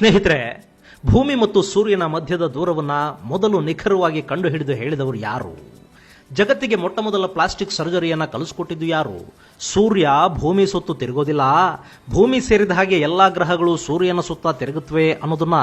ಸ್ನೇಹಿತರೆ ಭೂಮಿ ಮತ್ತು ಸೂರ್ಯನ ಮಧ್ಯದ ದೂರವನ್ನ ಮೊದಲು ನಿಖರವಾಗಿ ಕಂಡುಹಿಡಿದು ಹೇಳಿದವರು ಯಾರು? ಜಗತ್ತಿಗೆ ಮೊಟ್ಟ ಮೊದಲ ಪ್ಲಾಸ್ಟಿಕ್ ಸರ್ಜರಿಯನ್ನ ಕಲಿಸ್ಕೊಟ್ಟಿದ್ದು ಯಾರು? ಸೂರ್ಯ ಭೂಮಿ ಸುತ್ತು ತಿರುಗೋದಿಲ್ಲ. ಭೂಮಿ ಸೇರಿದ ಹಾಗೆ ಎಲ್ಲಾ ಗ್ರಹಗಳು ಸೂರ್ಯನ ಸುತ್ತ ತಿರುಗುತ್ತವೆ ಅನ್ನೋದನ್ನ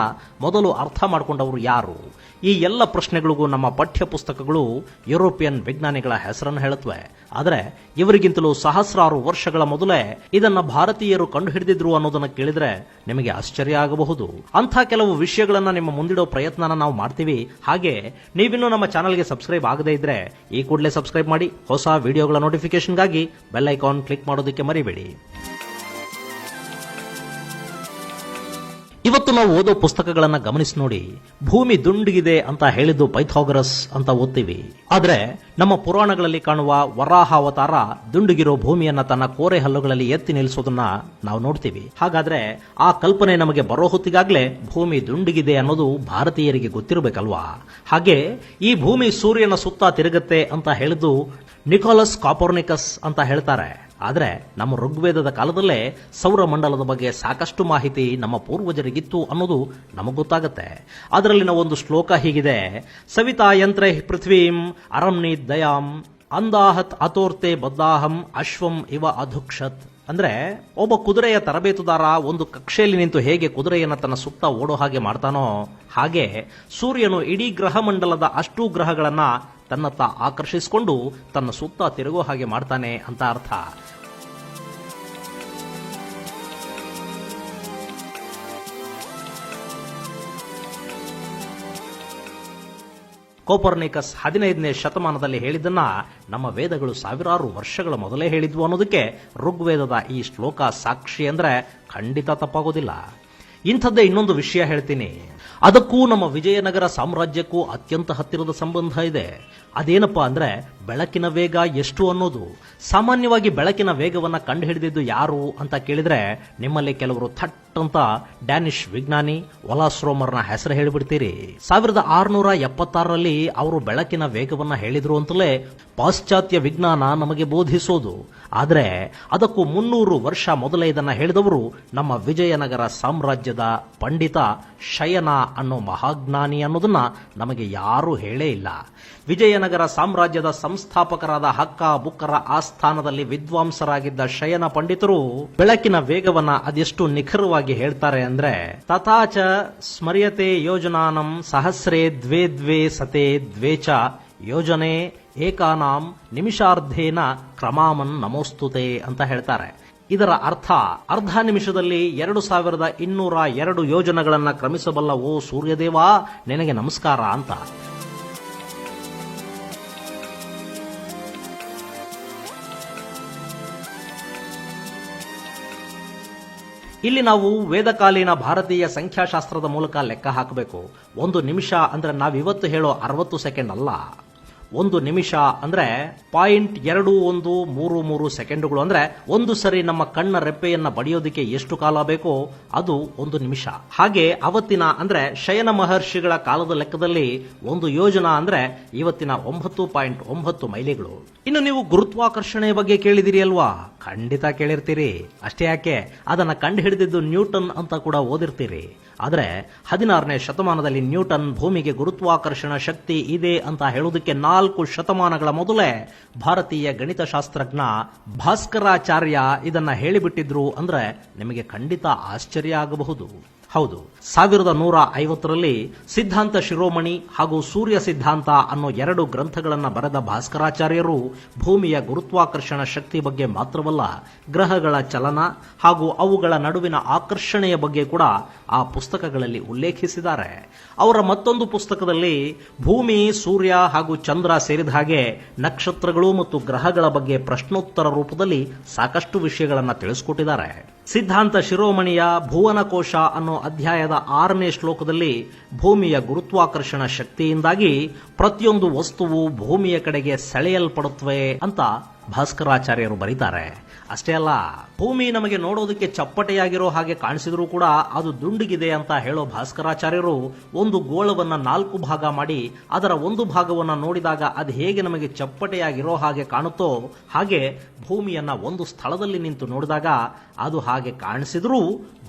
ಮೊದಲು ಅರ್ಥ ಮಾಡಿಕೊಂಡವರು ಯಾರು? ಈ ಎಲ್ಲ ಪ್ರಶ್ನೆಗಳಿಗೂ ನಮ್ಮ ಪಠ್ಯ ಪುಸ್ತಕಗಳು ಯುರೋಪಿಯನ್ ವಿಜ್ಞಾನಿಗಳ ಹೆಸರನ್ನು ಹೇಳುತ್ತವೆ ಆದರೆ ಇವರಿಗಿಂತಲೂ ಸಹಸ್ರಾರು ವರ್ಷಗಳ ಮೊದಲೇ ಇದನ್ನ ಭಾರತೀಯರು ಕಂಡುಹಿಡಿದಿದ್ರು ಅನ್ನೋದನ್ನ ಕೇಳಿದ್ರೆ ನಿಮಗೆ ಆಶ್ಚರ್ಯ ಆಗಬಹುದು. ಅಂಥ ಕೆಲವು ವಿಷಯಗಳನ್ನು ನಿಮ್ಮ ಮುಂದಿಡೋ ಪ್ರಯತ್ನನ ನಾವು ಮಾಡ್ತೀವಿ. ಹಾಗೆ ನೀವಿನ್ನೂ ನಮ್ಮ ಚಾನಲ್ಗೆ ಸಬ್ಸ್ಕ್ರೈಬ್ ಆಗದೇ ಇದ್ರೆ ಈ ಕೂಡಲೇ ಸಬ್ಸ್ಕ್ರೈಬ್ ಮಾಡಿ ಹೊಸ ವಿಡಿಯೋಗಳ ನೋಟಿಫಿಕೇಶನ್ಗಾಗಿ ಬೆಲ್ ಐಕಾನ್ ಕ್ಲಿಕ್ ಮಾಡೋದಕ್ಕೆ ಮರಿಬೇಡಿ. ಇವತ್ತು ನಾವು ಓದೋ ಪುಸ್ತಕಗಳನ್ನ ಗಮನಿಸಿ ನೋಡಿ, ಭೂಮಿ ದುಂಡಗಿದೆ ಅಂತ ಹೇಳಿದ್ದು ಪೈಥಾಗರಸ್ ಅಂತ ಓದ್ತೀವಿ. ಆದ್ರೆ ನಮ್ಮ ಪುರಾಣಗಳಲ್ಲಿ ಕಾಣುವ ವರಾಹ ಅವತಾರ ದುಂಡುಗಿರೋ ಭೂಮಿಯನ್ನ ತನ್ನ ಕೋರೆ ಹಲ್ಲುಗಳಲ್ಲಿ ಎತ್ತಿ ನಿಲ್ಲಿಸೋದನ್ನ ನಾವು ನೋಡ್ತೀವಿ. ಹಾಗಾದ್ರೆ ಆ ಕಲ್ಪನೆ ನಮಗೆ ಬರೋ ಹೊತ್ತಿಗಾಗ್ಲೇ ಭೂಮಿ ದುಂಡಿಗಿದೆ ಅನ್ನೋದು ಭಾರತೀಯರಿಗೆ ಗೊತ್ತಿರಬೇಕಲ್ವಾ? ಹಾಗೆ ಈ ಭೂಮಿ ಸೂರ್ಯನ ಸುತ್ತ ತಿರುಗತ್ತೆ ಅಂತ ಹೇಳಿದ್ದು ನಿಕೋಲಸ್ ಕಾಪೋರ್ನಿಕಸ್ ಅಂತ ಹೇಳ್ತಾರೆ. ಆದರೆ ನಮ್ಮ ಋಗ್ವೇದದ ಕಾಲದಲ್ಲೇ ಸೌರಮಂಡಲದ ಬಗ್ಗೆ ಸಾಕಷ್ಟು ಮಾಹಿತಿ ನಮ್ಮ ಪೂರ್ವಜರಿಗಿತ್ತು ಅನ್ನೋದು ನಮಗೆ ಗೊತ್ತಾಗುತ್ತೆ. ಅದರಲ್ಲಿನ ಒಂದು ಶ್ಲೋಕ ಹೀಗಿದೆ, ಸವಿತಾ ಯಂತ್ರ ಪೃಥ್ವೀಂ ಅರಮ್ನಿ ದಯಾಂ ಅಂದಾಹತ್ ಅತೋರ್ತೆ ಬದ್ದಾಹಂ ಅಶ್ವಂ ಇವ ಅಧುಕ್ಷತ್. ಅಂದ್ರೆ ಒಬ್ಬ ಕುದುರೆಯ ತರಬೇತುದಾರ ಒಂದು ಕಕ್ಷೆಯಲ್ಲಿ ನಿಂತು ಹೇಗೆ ಕುದುರೆಯನ್ನು ತನ್ನ ಸುತ್ತ ಓಡೋ ಹಾಗೆ ಮಾಡ್ತಾನೋ ಹಾಗೆ ಸೂರ್ಯನು ಇಡೀ ಗ್ರಹ ಮಂಡಲದ ಅಷ್ಟೂ ಗ್ರಹಗಳನ್ನ ತನ್ನತ್ತ ಆಕರ್ಷಿಸಿಕೊಂಡು ತನ್ನ ಸುತ್ತ ತಿರುಗೋ ಹಾಗೆ ಮಾಡ್ತಾನೆ ಅಂತ ಅರ್ಥ. ಕೋಪರ್ನಿಕಸ್ ಹದಿನೈದನೇ ಶತಮಾನದಲ್ಲಿ ಹೇಳಿದ್ದನ್ನ ನಮ್ಮ ವೇದಗಳು ಸಾವಿರಾರು ವರ್ಷಗಳ ಮೊದಲೇ ಹೇಳಿದ್ವು ಅನ್ನೋದಕ್ಕೆ ಋಗ್ವೇದದ ಈ ಶ್ಲೋಕ ಸಾಕ್ಷಿ ಅಂದ್ರೆ ಖಂಡಿತ ತಪ್ಪಾಗೋದಿಲ್ಲ. ಇಂಥದ್ದೇ ಇನ್ನೊಂದು ವಿಷಯ ಹೇಳ್ತೀನಿ. ಅದಕ್ಕೂ ನಮ್ಮ ವಿಜಯನಗರ ಸಾಮ್ರಾಜ್ಯಕ್ಕೂ ಅತ್ಯಂತ ಹತ್ತಿರದ ಸಂಬಂಧ ಇದೆ. ಅದೇನಪ್ಪಾ ಅಂದ್ರೆ ಬೆಳಕಿನ ವೇಗ ಎಷ್ಟು ಅನ್ನೋದು. ಸಾಮಾನ್ಯವಾಗಿ ಬೆಳಕಿನ ವೇಗವನ್ನ ಕಂಡುಹಿಡಿದಿದ್ದು ಯಾರು ಅಂತ ಕೇಳಿದ್ರೆ ನಿಮ್ಮಲ್ಲಿ ಕೆಲವರು ಥಟ್ ಅಂತ ಡ್ಯಾನಿಶ್ ವಿಜ್ಞಾನಿ ಒಲಾಸ್ರೋಮರ್ನ ಹೆಸರು ಹೇಳಿಬಿಡ್ತೀರಿ. ಸಾವಿರದ ಆರುನೂರ ಎಪ್ಪತ್ತಾರರಲ್ಲಿ ಅವರು ಬೆಳಕಿನ ವೇಗವನ್ನ ಹೇಳಿದ್ರು ಅಂತಲೇ ಪಾಶ್ಚಾತ್ಯ ವಿಜ್ಞಾನ ನಮಗೆ ಬೋಧಿಸೋದು. ಆದರೆ ಅದಕ್ಕೂ ಮುನ್ನೂರು ವರ್ಷ ಮೊದಲೇ ಇದನ್ನು ಹೇಳಿದವರು ನಮ್ಮ ವಿಜಯನಗರ ಸಾಮ್ರಾಜ್ಯದ ಪಂಡಿತ ಶಯನ ಅನ್ನೋ ಮಹಾಜ್ಞಾನಿ ಅನ್ನೋದನ್ನ ನಮಗೆ ಯಾರೂ ಹೇಳೇ ಇಲ್ಲ. ವಿಜಯನಗರ ಸಾಮ್ರಾಜ್ಯದ ಸಂಸ್ಥಾಪಕರಾದ ಹಕ್ಕ ಬುಕ್ಕರ ಆಸ್ಥಾನದಲ್ಲಿ ವಿದ್ವಾಂಸರಾಗಿದ್ದ ಶಯನ ಪಂಡಿತರು ಬೆಳಕಿನ ವೇಗವನ್ನ ಅದೆಷ್ಟು ನಿಖರವಾಗಿ ಹೇಳ್ತಾರೆ ಅಂದ್ರೆ, ತಥಾಚ ಸ್ಮರ್ಯತೆ ಯೋಜನಾನಂ ಸಹಸ್ರೇ ದ್ವೇ ದ್ವೇ ಸತೆ ದ್ವೇಚ ಯೋಜನೆ ಏಕಾನಾಂ ನಿಮಿಷಾರ್ಧೇನ ಕ್ರಮಾಮನ್ ನಮೋಸ್ತುತೆ ಅಂತ ಹೇಳ್ತಾರೆ. ಇದರ ಅರ್ಥ ಅರ್ಧ ನಿಮಿಷದಲ್ಲಿ ಎರಡು ಸಾವಿರದ ಇನ್ನೂರ ಎರಡು ಯೋಜನೆಗಳನ್ನು ಕ್ರಮಿಸಬಲ್ಲ ಓ ಸೂರ್ಯದೇವ, ನಿನಗೆ ನಮಸ್ಕಾರ ಅಂತ. ಇಲ್ಲಿ ನಾವು ವೇದಕಾಲೀನ ಭಾರತೀಯ ಸಂಖ್ಯಾಶಾಸ್ತ್ರದ ಮೂಲಕ ಲೆಕ್ಕ ಹಾಕಬೇಕು. ಒಂದು ನಿಮಿಷ ಅಂದ್ರೆ ನಾವಿವತ್ತು ಹೇಳೋ ಅರವತ್ತು ಸೆಕೆಂಡ್ ಅಲ್ಲ. ಒಂದು ನಿಮಿಷ ಅಂದ್ರೆ ಪಾಯಿಂಟ್ ಎರಡು ಒಂದು ಮೂರು ಮೂರು ಸೆಕೆಂಡುಗಳು ಅಂದ್ರೆ ಒಂದು ಸರಿ ನಮ್ಮ ಕಣ್ಣ ರೆಪ್ಪೆಯನ್ನ ಬಡಿಯೋದಕ್ಕೆ ಎಷ್ಟು ಕಾಲ ಬೇಕೋ? ಅದು ಒಂದು ನಿಮಿಷ. ಹಾಗೆ ಅವತ್ತಿನ ಅಂದ್ರೆ ಶಯನ ಮಹರ್ಷಿಗಳ ಕಾಲದ ಲೆಕ್ಕದಲ್ಲಿ ಒಂದು ಯೋಜನಾ ಅಂದ್ರೆ ಇವತ್ತಿನ ಒಂಬತ್ತು ಪಾಯಿಂಟ್ ಒಂಬತ್ತು ಮೈಲಿಗಳು. ಇನ್ನು ನೀವು ಗುರುತ್ವಾಕರ್ಷಣೆಯ ಬಗ್ಗೆ ಕೇಳಿದಿರಿ ಅಲ್ವಾ? ಖಂಡಿತ ಕೇಳಿರ್ತೀರಿ. ಅಷ್ಟೇ ಯಾಕೆ? ಅದನ್ನ ಕಂಡು ಹಿಡಿದಿದ್ದು ನ್ಯೂಟನ್ ಅಂತ ಕೂಡ ಓದಿರ್ತೀರಿ. ಆದ್ರೆ ಹದಿನಾರನೇ ಶತಮಾನದಲ್ಲಿ ನ್ಯೂಟನ್ ಭೂಮಿಗೆ ಗುರುತ್ವಾಕರ್ಷಣ ಶಕ್ತಿ ಇದೆ ಅಂತ ಹೇಳುವುದಕ್ಕೆ ನಾಲ್ಕು ಶತಮಾನಗಳ ಮೊದಲೇ ಭಾರತೀಯ ಗಣಿತಶಾಸ್ತ್ರಜ್ಞ ಭಾಸ್ಕರಾಚಾರ್ಯ ಇದನ್ನು ಹೇಳಿಬಿಟ್ಟಿದ್ರು ಅಂದ್ರೆ ನಿಮಗೆ ಖಂಡಿತ ಆಶ್ಚರ್ಯ ಆಗಬಹುದು. ಹೌದು. ಸಾವಿರದ ನೂರ ಐವತ್ತರಲ್ಲಿ ಸಿದ್ಧಾಂತ ಶಿರೋಮಣಿ ಹಾಗೂ ಸೂರ್ಯ ಸಿದ್ಧಾಂತ ಅನ್ನೋ ಎರಡು ಗ್ರಂಥಗಳನ್ನು ಬರೆದ ಭಾಸ್ಕರಾಚಾರ್ಯರು ಭೂಮಿಯ ಗುರುತ್ವಾಕರ್ಷಣ ಶಕ್ತಿ ಬಗ್ಗೆ ಮಾತ್ರವಲ್ಲ, ಗ್ರಹಗಳ ಚಲನ ಹಾಗೂ ಅವುಗಳ ನಡುವಿನ ಆಕರ್ಷಣೆಯ ಬಗ್ಗೆ ಕೂಡ ಆ ಪುಸ್ತಕಗಳಲ್ಲಿ ಉಲ್ಲೇಖಿಸಿದ್ದಾರೆ. ಅವರ ಮತ್ತೊಂದು ಪುಸ್ತಕದಲ್ಲಿ ಭೂಮಿ, ಸೂರ್ಯ ಹಾಗೂ ಚಂದ್ರ ಸೇರಿದ ಹಾಗೆ ನಕ್ಷತ್ರಗಳು ಮತ್ತು ಗ್ರಹಗಳ ಬಗ್ಗೆ ಪ್ರಶ್ನೋತ್ತರ ರೂಪದಲ್ಲಿ ಸಾಕಷ್ಟು ವಿಷಯಗಳನ್ನು ತಿಳಿಸ್ಕೊಟ್ಟಿದ್ದಾರೆ. ಸಿದ್ಧಾಂತ ಶಿರೋಮಣಿಯ ಭುವನಕೋಶ ಅನ್ನೋ ಅಧ್ಯಾಯದ ಆರನೇ ಶ್ಲೋಕದಲ್ಲಿ ಭೂಮಿಯ ಗುರುತ್ವಾಕರ್ಷಣ ಶಕ್ತಿಯಿಂದಾಗಿ ಪ್ರತಿಯೊಂದು ವಸ್ತುವು ಭೂಮಿಯ ಕಡೆಗೆ ಸೆಳೆಯಲ್ಪಡುತ್ತವೆ ಅಂತ ಭಾಸ್ಕರಾಚಾರ್ಯರು ಬರೀತಾರೆ. ಅಷ್ಟೇ ಅಲ್ಲ, ಭೂಮಿ ನಮಗೆ ನೋಡೋದಕ್ಕೆ ಚಪ್ಪಟೆಯಾಗಿರೋ ಹಾಗೆ ಕಾಣಿಸಿದ್ರೂ ಕೂಡ ಅದು ದುಂಡಿಗಿದೆ ಅಂತ ಹೇಳೋ ಭಾಸ್ಕರಾಚಾರ್ಯರು ಒಂದು ಗೋಳವನ್ನ ನಾಲ್ಕು ಭಾಗ ಮಾಡಿ, ಅದರ ಒಂದು ಭಾಗವನ್ನ ನೋಡಿದಾಗ ಅದು ಹೇಗೆ ನಮಗೆ ಚಪ್ಪಟೆಯಾಗಿರೋ ಹಾಗೆ ಕಾಣುತ್ತೋ ಹಾಗೆ ಭೂಮಿಯನ್ನ ಒಂದು ಸ್ಥಳದಲ್ಲಿ ನಿಂತು ನೋಡಿದಾಗ ಅದು ಹಾಗೆ ಕಾಣಿಸಿದ್ರೂ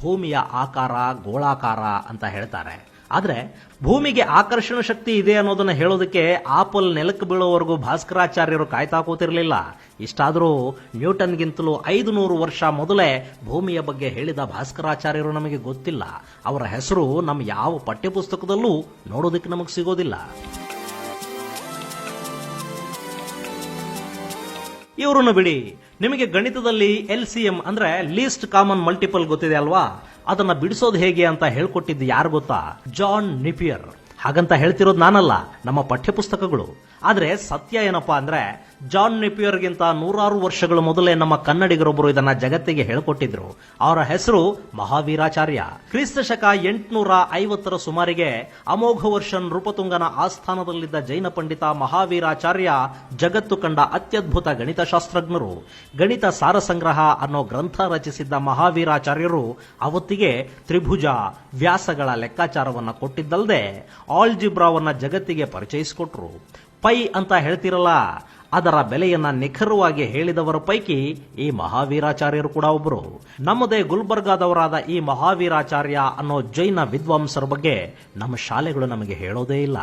ಭೂಮಿಯ ಆಕಾರ ಗೋಳಾಕಾರ ಅಂತ ಹೇಳ್ತಾರೆ. ಆದ್ರೆ ಭೂಮಿಗೆ ಆಕರ್ಷಣ ಶಕ್ತಿ ಇದೆ ಅನ್ನೋದನ್ನ ಹೇಳೋದಕ್ಕೆ ಆಪಲ್ ನೆಲಕ್ಕೆ ಬೀಳೋವರೆಗೂ ಭಾಸ್ಕರಾಚಾರ್ಯರು ಕಾಯ್ತಾ ಕೂತಿರಲಿಲ್ಲ ಇಷ್ಟಾದರೂ ನ್ಯೂಟನ್ಗಿಂತಲೂ ಐದು ನೂರು ವರ್ಷ ಮೊದಲೇ ಭೂಮಿಯ ಬಗ್ಗೆ ಹೇಳಿದ ಭಾಸ್ಕರಾಚಾರ್ಯರು ನಮಗೆ ಗೊತ್ತಿಲ್ಲ. ಅವರ ಹೆಸರು ನಮ್ಮ ಯಾವ ಪಠ್ಯಪುಸ್ತಕದಲ್ಲೂ ನೋಡೋದಕ್ಕೆ ನಮಗೆ ಸಿಗೋದಿಲ್ಲ. ಇವರನ್ನು ಬಿಡಿ. ನಿಮಗೆ ಗಣಿತದಲ್ಲಿ ಎಲ್ ಸಿ ಎಂ ಅಂದ್ರೆ ಲೀಸ್ಟ್ ಕಾಮನ್ ಮಲ್ಟಿಪಲ್ ಗೊತ್ತಿದೆ ಅಲ್ವಾ? ಅದನ್ನ ಬಿಡಿಸೋದು ಹೇಗೆ ಅಂತ ಹೇಳ್ಕೊಟ್ಟಿದ್ದು ಯಾರು ಗೊತ್ತಾ? John Napier. ಹಾಗಂತ ಹೇಳ್ತಿರೋದು ನಾನಲ್ಲ, ನಮ್ಮ ಪಠ್ಯಪುಸ್ತಕಗಳು. ಆದ್ರೆ ಸತ್ಯ ಏನಪ್ಪಾ ಅಂದ್ರೆ ಜಾನ್ ನೆಪಿಯರ್ಗಿಂತ ನೂರಾರು ವರ್ಷಗಳ ಮೊದಲೇ ನಮ್ಮ ಕನ್ನಡಿಗರೊಬ್ಬರು ಇದನ್ನ ಜಗತ್ತಿಗೆ ಹೇಳಿಕೊಟ್ಟಿದ್ರು. ಅವರ ಹೆಸರು ಮಹಾವೀರಾಚಾರ್ಯ. ಕ್ರಿಸ್ತ ಶಕ ಎಂಟುನೂರ ಐವತ್ತರ ಸುಮಾರಿಗೆ ಅಮೋಘ ವರ್ಷನ್ ರೂಪತುಂಗನ ಆಸ್ಥಾನದಲ್ಲಿದ್ದ ಜೈನ ಪಂಡಿತ ಮಹಾವೀರಾಚಾರ್ಯ ಜಗತ್ತು ಕಂಡ ಅತ್ಯದ್ಭುತ ಗಣಿತಶಾಸ್ತ್ರಜ್ಞರು. ಗಣಿತ ಸಾರಸಂಗ್ರಹ ಅನ್ನೋ ಗ್ರಂಥ ರಚಿಸಿದ್ದ ಮಹಾವೀರಾಚಾರ್ಯರು ಅವತ್ತಿಗೆ ತ್ರಿಭುಜ, ವ್ಯಾಸಗಳ ಲೆಕ್ಕಾಚಾರವನ್ನ ಕೊಟ್ಟಿದ್ದಲ್ಲದೆ ಆಲ್ಜಿಬ್ರಾವನ್ನ ಜಗತ್ತಿಗೆ ಪರಿಚಯಿಸಿಕೊಟ್ರು. ಪೈ ಅಂತ ಹೇಳ್ತಿರಲ್ಲ ಅದರ ಬೆಲೆಯನ್ನ ನಿಖರವಾಗಿ ಹೇಳಿದವರ ಪೈಕಿ ಈ ಮಹಾವೀರಾಚಾರ್ಯರು ಕೂಡ ಒಬ್ಬರು ನಮ್ಮದೇ ಗುಲ್ಬರ್ಗಾದವರಾದ ಈ ಮಹಾವೀರಾಚಾರ್ಯ ಅನ್ನೋ ಜೈನ ವಿದ್ವಾಂಸರ ಬಗ್ಗೆ ನಮ್ಮ ಶಾಲೆಗಳು ನಮಗೆ ಹೇಳೋದೇ ಇಲ್ಲ.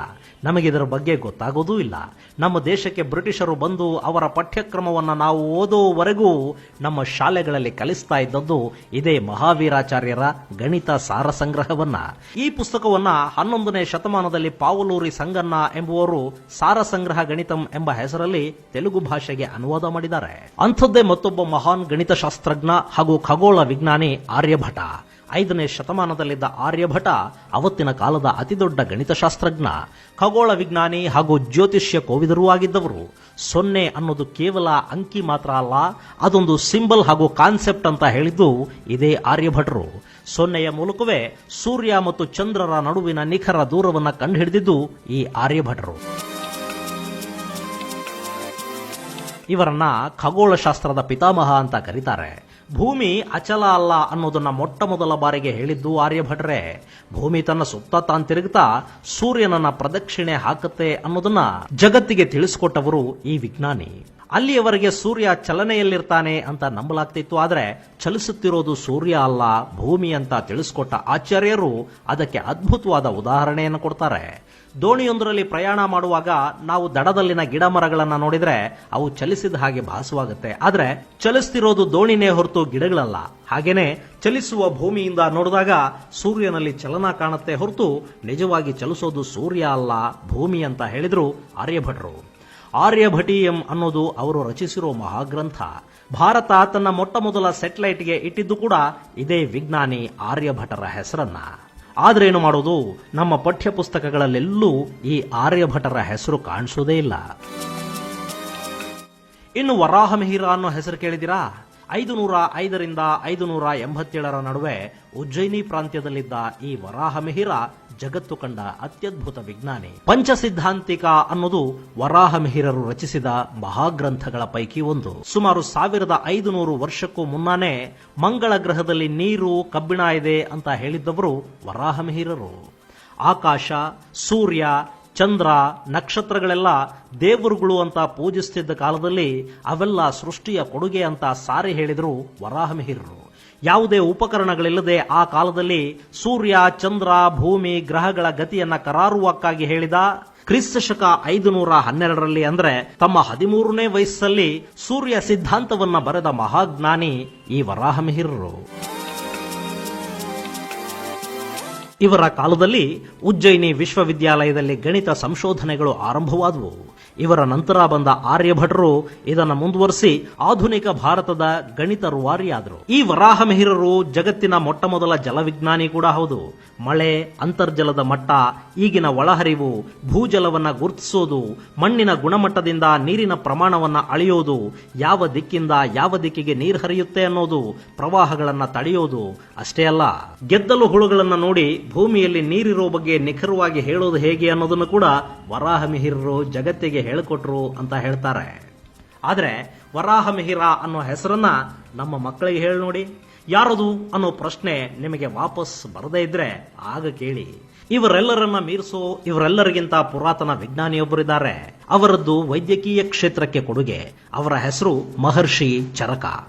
ನಮಗೆ ಇದರ ಬಗ್ಗೆ ಗೊತ್ತಾಗೋದೂ ಇಲ್ಲ. ನಮ್ಮ ದೇಶಕ್ಕೆ ಬ್ರಿಟಿಷರು ಬಂದು ಅವರ ಪಠ್ಯಕ್ರಮವನ್ನು ನಾವು ಓದುವವರೆಗೂ ನಮ್ಮ ಶಾಲೆಗಳಲ್ಲಿ ಕಲಿಸ್ತಾ ಇದ್ದದ್ದು ಇದೇ ಮಹಾವೀರಾಚಾರ್ಯರ ಗಣಿತ ಸಾರ ಸಂಗ್ರಹವನ್ನ. ಈ ಪುಸ್ತಕವನ್ನ ಹನ್ನೊಂದನೇ ಶತಮಾನದಲ್ಲಿ ಪಾವಲೂರಿ ಸಂಗನ್ನ ಎಂಬುವರು ಸಾರ ಸಂಗ್ರಹ ಗಣಿತಂ ಎಂಬ ಹೆಸರಲ್ಲಿ ತೆಲುಗು ಭಾಷೆಗೆ ಅನುವಾದ ಮಾಡಿದ್ದಾರೆ. ಅಂಥದ್ದೇ ಮತ್ತೊಬ್ಬ ಮಹಾನ್ ಗಣಿತಶಾಸ್ತ್ರಜ್ಞ ಹಾಗೂ ಖಗೋಳ ವಿಜ್ಞಾನಿ ಆರ್ಯಭಟ. ಐದನೇ ಶತಮಾನದಲ್ಲಿದ್ದ ಆರ್ಯಭಟ ಅವತ್ತಿನ ಕಾಲದ ಅತಿದೊಡ್ಡ ಗಣಿತಶಾಸ್ತ್ರಜ್ಞ. ಖಗೋಳ ವಿಜ್ಞಾನಿ ಹಾಗೂ ಜ್ಯೋತಿಷ್ಯ ಕೋವಿದರೂ ಆಗಿದ್ದವರು. ಸೊನ್ನೆ ಅನ್ನೋದು ಕೇವಲ ಅಂಕಿ ಮಾತ್ರ ಅಲ್ಲ, ಅದೊಂದು ಸಿಂಬಲ್ ಹಾಗೂ ಕಾನ್ಸೆಪ್ಟ್ ಅಂತ ಹೇಳಿದ್ದು ಇದೇ ಆರ್ಯಭಟರು. ಸೊನ್ನೆಯ ಮೂಲಕವೇ ಸೂರ್ಯ ಮತ್ತು ಚಂದ್ರರ ನಡುವಿನ ನಿಖರ ದೂರವನ್ನು ಕಂಡುಹಿಡಿದಿದ್ದು ಈ ಆರ್ಯಭಟರು. ಇವರನ್ನ ಖಗೋಳಶಾಸ್ತ್ರದ ಪಿತಾಮಹ ಅಂತ ಕರೀತಾರೆ. ಭೂಮಿ ಅಚಲ ಅಲ್ಲ ಅನ್ನೋದನ್ನ ಮೊಟ್ಟ ಮೊದಲ ಬಾರಿಗೆ ಹೇಳಿದ್ದು ಆರ್ಯಭಟ್ರೆ. ಭೂಮಿ ತನ್ನ ಸುತ್ತ ತಾನ್ ತಿರುಗುತ್ತಾ ಸೂರ್ಯನನ್ನ ಪ್ರದಕ್ಷಿಣೆ ಹಾಕುತ್ತೆ ಅನ್ನೋದನ್ನ ಜಗತ್ತಿಗೆ ತಿಳಿಸಿಕೊಟ್ಟವರು ಈ ವಿಜ್ಞಾನಿ. ಅಲ್ಲಿಯವರೆಗೆ ಸೂರ್ಯ ಚಲನೆಯಲ್ಲಿರ್ತಾನೆ ಅಂತ ನಂಬಲಾಗ್ತಿತ್ತು, ಆದರೆ ಚಲಿಸುತ್ತಿರೋದು ಸೂರ್ಯ ಅಲ್ಲ, ಭೂಮಿ ಅಂತ ತಿಳಿಸ್ಕೊಟ್ಟ ಆಚಾರ್ಯರು ಅದಕ್ಕೆ ಅದ್ಭುತವಾದ ಉದಾಹರಣೆಯನ್ನು ಕೊಡ್ತಾರೆ. ದೋಣಿಯೊಂದರಲ್ಲಿ ಪ್ರಯಾಣ ಮಾಡುವಾಗ ನಾವು ದಡದಲ್ಲಿನ ಗಿಡ ಮರಗಳನ್ನು ನೋಡಿದರೆ ಅವು ಚಲಿಸಿದ ಹಾಗೆ ಭಾಸವಾಗುತ್ತೆ. ಆದರೆ ಚಲಿಸ್ತಿರೋದು ದೋಣಿನೇ ಹೊರತು ಗಿಡಗಳಲ್ಲ. ಹಾಗೇನೆ ಚಲಿಸುವ ಭೂಮಿಯಿಂದ ನೋಡಿದಾಗ ಸೂರ್ಯನಲ್ಲಿ ಚಲನ ಕಾಣುತ್ತೆ ಹೊರತು ನಿಜವಾಗಿ ಚಲಿಸೋದು ಸೂರ್ಯ ಅಲ್ಲ, ಭೂಮಿ ಅಂತ ಹೇಳಿದರು ಆರ್ಯಭಟರು. ಆರ್ಯಭಟೀಯಂ ಅನ್ನೋದು ಅವರು ರಚಿಸಿರೋ ಮಹಾಗ್ರಂಥ. ಭಾರತ ತನ್ನ ಮೊಟ್ಟ ಮೊದಲ ಸೆಟಲೈಟ್ಗೆ ಇಟ್ಟಿದ್ದು ಕೂಡ ಇದೇ ವಿಜ್ಞಾನಿ ಆರ್ಯಭಟರ ಹೆಸರನ್ನ. ಆದ್ರೇನು ಮಾಡೋದು? ನಮ್ಮ ಪಠ್ಯ ಪುಸ್ತಕಗಳಲ್ಲೆಲ್ಲೂ ಈ ಆರ್ಯಭಟರ ಹೆಸರು ಕಾಣಿಸೋದೇ ಇಲ್ಲ. ಇನ್ನು ವರಾಹಮಿಹಿರ ಅನ್ನೋ ಹೆಸರು ಕೇಳಿದಿರಾ ಐದು ನೂರ ಐದರಿಂದ ಐದು ನೂರ ಎಂಬತ್ತೇಳರ ನಡುವೆ ಉಜ್ಜಯಿನಿ ಪ್ರಾಂತ್ಯದಲ್ಲಿದ್ದ ಈ ವರಾಹಮಿಹಿರ ಜಗತ್ತು ಕಂಡ ಅತ್ಯದ್ಭುತ ವಿಜ್ಞಾನಿ. ಪಂಚಸಿದ್ಧಾಂತಿಕ ಅನ್ನೋದು ವರಾಹಮಿಹಿರರು ರಚಿಸಿದ ಮಹಾಗ್ರಂಥಗಳ ಪೈಕಿ ಒಂದು. ಸುಮಾರು ಸಾವಿರದ ಐದು ನೂರು ವರ್ಷಕ್ಕೂ ಮುನ್ನಾನೇ ಮಂಗಳ ಗ್ರಹದಲ್ಲಿ ನೀರು, ಕಬ್ಬಿಣ ಇದೆ ಅಂತ ಹೇಳಿದ್ದವರು ವರಾಹಮಿಹಿರರು. ಆಕಾಶ, ಸೂರ್ಯ ಚಂದ್ರ, ನಕ್ಷತ್ರಗಳೆಲ್ಲ ದೇವರುಗಳು ಅಂತ ಪೂಜಿಸ್ತಿದ್ದ ಕಾಲದಲ್ಲಿ ಅವೆಲ್ಲ ಸೃಷ್ಟಿಯ ಕೊಡುಗೆ ಅಂತ ಸಾರಿ ಹೇಳಿದರು ವರಾಹಮಿಹಿರರು. ಯಾವುದೇ ಉಪಕರಣಗಳಿಲ್ಲದೆ ಆ ಕಾಲದಲ್ಲಿ ಸೂರ್ಯ, ಚಂದ್ರ, ಭೂಮಿ, ಗ್ರಹಗಳ ಗತಿಯನ್ನ ಕರಾರುವಕ್ಕಾಗಿ ಹೇಳಿದ ಕ್ರಿಸ್ತ ಶಕ ಐದು ನೂರ ಹನ್ನೆರಡರಲ್ಲಿ ಅಂದ್ರೆ ತಮ್ಮ ಹದಿಮೂರನೇ ವಯಸ್ಸಲ್ಲಿ ಸೂರ್ಯ ಸಿದ್ಧಾಂತವನ್ನ ಬರೆದ ಮಹಾಜ್ಞಾನಿ ಈ ವರಾಹಮಿಹಿರರು. ಇವರ ಕಾಲದಲ್ಲಿ ಉಜ್ಜಯಿನಿ ವಿಶ್ವವಿದ್ಯಾಲಯದಲ್ಲಿ ಗಣಿತ ಸಂಶೋಧನೆಗಳು ಆರಂಭವಾದವು. ಇವರ ನಂತರ ಬಂದ ಆರ್ಯಭಟರು ಇದನ್ನು ಮುಂದುವರಿಸಿ ಆಧುನಿಕ ಭಾರತದ ಗಣಿತ ರುವಾರಿಯಾದರು ಈ ವರಾಹಮಿಹಿರರು ಜಗತ್ತಿನ ಮೊಟ್ಟಮೊದಲ ಜಲವಿಜ್ಞಾನಿ ಕೂಡ ಹೌದು. ಮಳೆ, ಅಂತರ್ಜಲದ ಮಟ್ಟ, ಈಗಿನ ಒಳಹರಿವು, ಭೂಜಲವನ್ನ ಗುರುತಿಸೋದು, ಮಣ್ಣಿನ ಗುಣಮಟ್ಟದಿಂದ ನೀರಿನ ಪ್ರಮಾಣವನ್ನ ಅಳೆಯೋದು, ಯಾವ ದಿಕ್ಕಿಂದ ಯಾವ ದಿಕ್ಕಿಗೆ ನೀರು ಹರಿಯುತ್ತೆ ಅನ್ನೋದು ಪ್ರವಾಹಗಳನ್ನ ತಡೆಯೋದು ಅಷ್ಟೇ ಅಲ್ಲ. ಗೆದ್ದಲು ಹುಳುಗಳನ್ನು ನೋಡಿ ಭೂಮಿಯಲ್ಲಿ ನೀರಿರೋ ಬಗ್ಗೆ ನಿಖರವಾಗಿ ಹೇಳೋದು ಹೇಗೆ ಅನ್ನೋದನ್ನು ಕೂಡ ವರಾಹಮಿಹಿರರು ಜಗತ್ತಿಗೆ ಹೇಳಿಕೊಟ್ರು ಅಂತ ಹೇಳ್ತಾರೆ. ಆದ್ರೆ ವರಾಹ ಮಿಹಿರ ಅನ್ನೋ ಹೆಸರನ್ನ ನಮ್ಮ ಮಕ್ಕಳಿಗೆ ಹೇಳಿ ನೋಡಿ. ಯಾರದು ಅನ್ನೋ ಪ್ರಶ್ನೆ ನಿಮಗೆ ವಾಪಸ್ ಬರದೇ ಇದ್ರೆ ಆಗ ಕೇಳಿ. ಇವರೆಲ್ಲರನ್ನ ಮೀರಿಸೋ ಇವರೆಲ್ಲರಿಗಿಂತ ಪುರಾತನ ವಿಜ್ಞಾನಿಯೊಬ್ಬರಿದ್ದಾರೆ. ಅವರದ್ದು ವೈದ್ಯಕೀಯ ಕ್ಷೇತ್ರಕ್ಕೆ ಕೊಡುಗೆ. ಅವರ ಹೆಸರು ಮಹರ್ಷಿ ಚರಕ.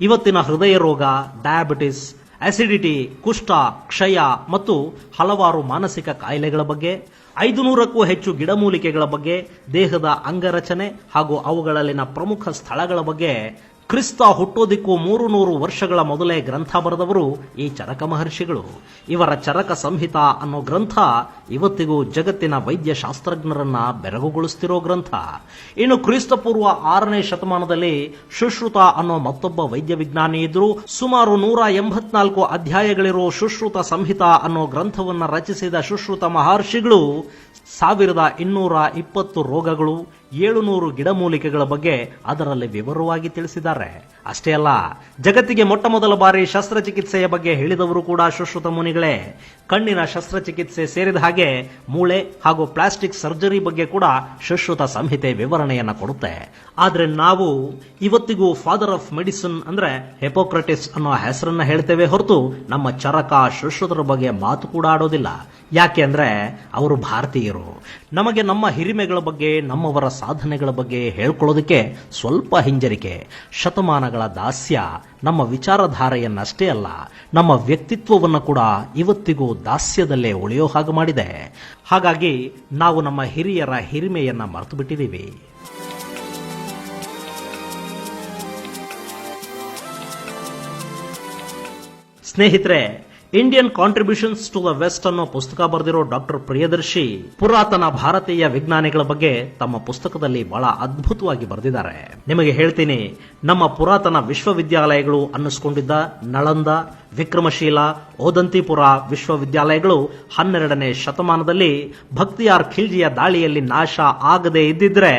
ಇವತ್ತಿನ ಹೃದಯ ರೋಗ ಡಯಾಬಿಟಿಸ್ ಅಸಿಡಿಟಿ ಕುಷ್ಠ, ಕ್ಷಯ ಮತ್ತು ಹಲವಾರು ಮಾನಸಿಕ ಕಾಯಿಲೆಗಳ ಬಗ್ಗೆ ಐದು ನೂರಕ್ಕೂ ಹೆಚ್ಚು ಗಿಡಮೂಲಿಕೆಗಳ ಬಗ್ಗೆ, ದೇಹದ ಅಂಗರಚನೆ ಹಾಗೂ ಅವುಗಳಲ್ಲಿನ ಪ್ರಮುಖ ಸ್ಥಳಗಳ ಬಗ್ಗೆ ಕ್ರಿಸ್ತ ಹುಟ್ಟೋದಿಕ್ಕೂ ಮೂರು ನೂರು ವರ್ಷಗಳ ಮೊದಲೇ ಗ್ರಂಥ ಬರೆದವರು ಈ ಚರಕ ಮಹರ್ಷಿಗಳು. ಇವರ ಚರಕ ಸಂಹಿತ ಅನ್ನೋ ಗ್ರಂಥ ಇವತ್ತಿಗೂ ಜಗತ್ತಿನ ವೈದ್ಯ ಶಾಸ್ತ್ರಜ್ಞರನ್ನ ಬೆರಗುಗೊಳಿಸ್ತಿರೋ ಗ್ರಂಥ. ಇನ್ನು ಕ್ರಿಸ್ತಪೂರ್ವ ಆರನೇ ಶತಮಾನದಲ್ಲಿ ಸುಶ್ರುತ ಅನ್ನೋ ಮತ್ತೊಬ್ಬ ವೈದ್ಯ ವಿಜ್ಞಾನಿ ಇದ್ರು. ಸುಮಾರು ನೂರ ಎಂಬತ್ನಾಲ್ಕು ಅಧ್ಯಾಯಗಳಿರೋ ಸುಶ್ರುತ ಸಂಹಿತ ಅನ್ನೋ ಗ್ರಂಥವನ್ನ ರಚಿಸಿದ ಸುಶ್ರುತ ಮಹರ್ಷಿಗಳು ಸಾವಿರದ ಇನ್ನೂರ ಇಪ್ಪತ್ತು ರೋಗಗಳು ಏಳುನೂರು ಗಿಡಮೂಲಿಕೆಗಳ ಬಗ್ಗೆ ಅದರಲ್ಲಿ ವಿವರವಾಗಿ ತಿಳಿಸಿದ್ದಾರೆ. ಅಷ್ಟೇ ಅಲ್ಲ, ಜಗತ್ತಿಗೆ ಮೊಟ್ಟ ಮೊದಲ ಬಾರಿ ಶಸ್ತ್ರಚಿಕಿತ್ಸೆಯ ಬಗ್ಗೆ ಹೇಳಿದವರು ಕೂಡ ಸುಶ್ರುತ ಮುನಿಗಳೇ. ಕಣ್ಣಿನ ಶಸ್ತ್ರಚಿಕಿತ್ಸೆ ಸೇರಿದ ಹಾಗೆ ಮೂಳೆ ಹಾಗೂ ಪ್ಲಾಸ್ಟಿಕ್ ಸರ್ಜರಿ ಬಗ್ಗೆ ಕೂಡ ಶುಶ್ರುತ ಸಂಹಿತೆ ವಿವರಣೆಯನ್ನ ಕೊಡುತ್ತೆ. ಆದ್ರೆ ನಾವು ಇವತ್ತಿಗೂ ಫಾದರ್ ಆಫ್ ಮೆಡಿಸಿನ್ ಅಂದ್ರೆ ಹೆಪೋಕ್ರಟಿಸ್ ಅನ್ನೋ ಹೆಸರನ್ನ ಹೇಳ್ತೇವೆ ಹೊರತು ನಮ್ಮ ಚರಕ ಶುಶ್ರುತರ ಬಗ್ಗೆ ಮಾತು ಕೂಡ ಆಡೋದಿಲ್ಲ. ಯಾಕೆ ಅಂದ್ರೆ ಅವರು ಭಾರತೀಯರು. ನಮಗೆ ನಮ್ಮ ಹಿರಿಮೆಗಳ ಬಗ್ಗೆ ನಮ್ಮವರ ಸಾಧನೆಗಳ ಬಗ್ಗೆ ಹೇಳ್ಕೊಳ್ಳೋದಕ್ಕೆ ಸ್ವಲ್ಪ ಹಿಂಜರಿಕೆ. ಶತಮಾನಗಳ ದಾಸ್ಯ ನಮ್ಮ ವಿಚಾರಧಾರೆಯನ್ನಷ್ಟೇ ಅಲ್ಲ, ನಮ್ಮ ವ್ಯಕ್ತಿತ್ವವನ್ನು ಕೂಡ ಇವತ್ತಿಗೂ ದಾಸ್ಯದಲ್ಲೇ ಉಳಿಯೋ ಹಾಗೆ ಮಾಡಿದೆ. ಹಾಗಾಗಿ ನಾವು ನಮ್ಮ ಹಿರಿಯರ ಹಿರಿಮೆಯನ್ನ ಮರೆತು ಬಿಟ್ಟಿದ್ದೀವಿ ಸ್ನೇಹಿತರೆ Indian contributions to the West ಅನ್ನೋ ಪುಸ್ತಕ ಬರೆದಿರೋ ಡಾಕ್ಟರ್ ಪ್ರಿಯದರ್ಶಿ ಪುರಾತನ ಭಾರತೀಯ ವಿಜ್ಞಾನಿಗಳ ಬಗ್ಗೆ ತಮ್ಮ ಪುಸ್ತಕದಲ್ಲಿ ಬಹಳ ಅದ್ಭುತವಾಗಿ ಬರೆದಿದ್ದಾರೆ. ನಿಮಗೆ ಹೇಳ್ತೀನಿ, ನಮ್ಮ ಪುರಾತನ ವಿಶ್ವವಿದ್ಯಾಲಯಗಳು ಅನ್ನಿಸ್ಕೊಂಡಿದ್ದ ನಳಂದ, ವಿಕ್ರಮಶೀಲ, ಓದಂತಿಪುರ ವಿಶ್ವವಿದ್ಯಾಲಯಗಳು ಹನ್ನೆರಡನೇ ಶತಮಾನದಲ್ಲಿ ಭಕ್ತಿಯಾರ್ ಖಿಲ್ಜಿಯ ದಾಳಿಯಲ್ಲಿ ನಾಶ ಆಗದೇ ಇದ್ದಿದ್ರೆ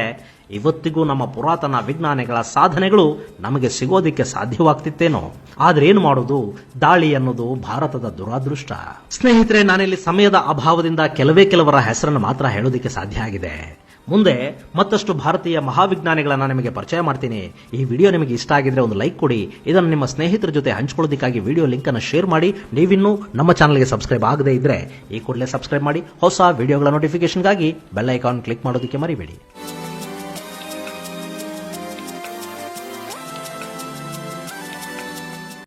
ಇವತ್ತಿಗೂ ನಮ್ಮ ಪುರಾತನ ವಿಜ್ಞಾನಿಗಳ ಸಾಧನೆಗಳು ನಮಗೆ ಸಿಗೋದಿಕ್ಕೆ ಸಾಧ್ಯವಾಗ್ತಿತ್ತೇನೋ. ಆದ್ರೆ ಏನು ಮಾಡೋದು? ದಾಳಿ ಅನ್ನೋದು ಭಾರತದ ದುರಾದೃಷ್ಟ. ಸ್ನೇಹಿತರೆ, ನಾನಿಲ್ಲಿ ಸಮಯದ ಅಭಾವದಿಂದ ಕೆಲವೇ ಕೆಲವರ ಹೆಸರನ್ನು ಮಾತ್ರ ಹೇಳೋದಿಕ್ಕೆ ಸಾಧ್ಯ ಆಗಿದೆ. ಮುಂದೆ ಮತ್ತಷ್ಟು ಭಾರತೀಯ ಮಹಾವಿಜ್ಞಾನಿಗಳನ್ನ ನಿಮಗೆ ಪರಿಚಯ ಮಾಡ್ತೀನಿ. ಈ ವಿಡಿಯೋ ನಿಮಗೆ ಇಷ್ಟ ಆಗಿದ್ರೆ ಒಂದು ಲೈಕ್ ಕೊಡಿ. ಇದನ್ನು ನಿಮ್ಮ ಸ್ನೇಹಿತರ ಜೊತೆ ಹಂಚ್ಕೊಳ್ಳೋದಕ್ಕಾಗಿ ವಿಡಿಯೋ ಲಿಂಕ್ ಅನ್ನು ಶೇರ್ ಮಾಡಿ. ನೀವಿನ್ನೂ ನಮ್ಮ ಚಾನಲ್ಗೆ ಸಬ್ಸ್ಕ್ರೈಬ್ ಆಗದೇ ಇದ್ರೆ ಈ ಕೂಡಲೇ ಸಬ್ಸ್ಕ್ರೈಬ್ ಮಾಡಿ. ಹೊಸ ವಿಡಿಯೋಗಳ ನೋಟಿಫಿಕೇಶನ್ಗಾಗಿ ಬೆಲ್ ಐಕಾನ್ ಕ್ಲಿಕ್ ಮಾಡೋದಕ್ಕೆ ಮರಿಬೇಡಿ.